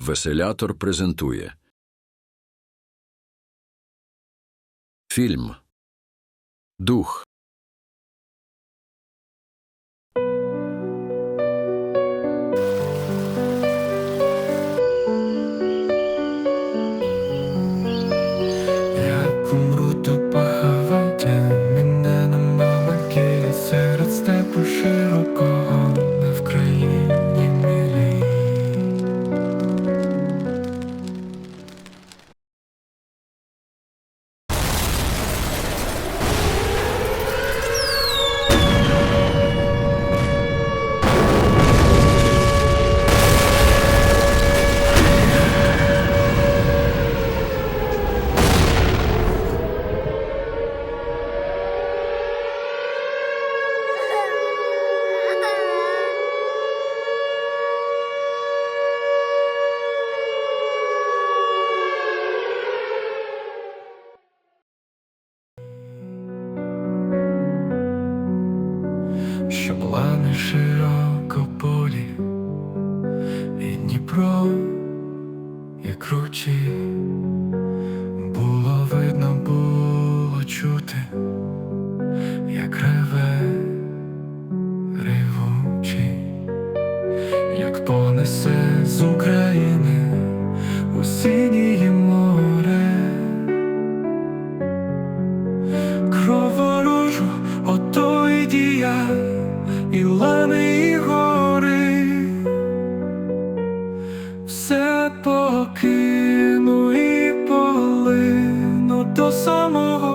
Веселятор презентує. Фільм. Дух лани широко полі і Дніпро і кручі було видно, було чути, як реве ревучий, як понесе з України у синє море. Кроворожу, ото і дія, і лани, і гори, все покину і полину до самого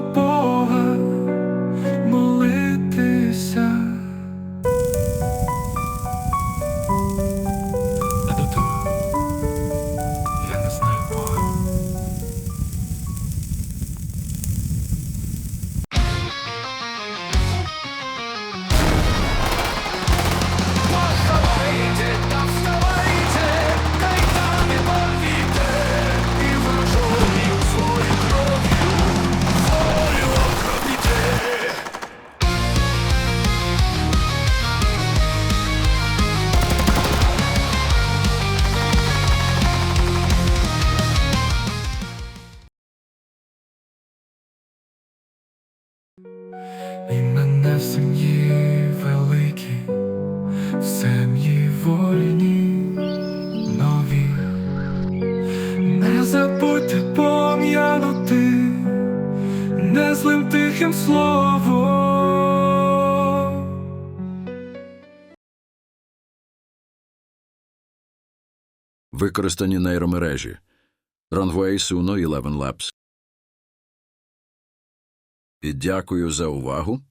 забудьте пом'янути незлим тихим словом. Використані нейромережі Runway Suno 11 Labs. І дякую за увагу.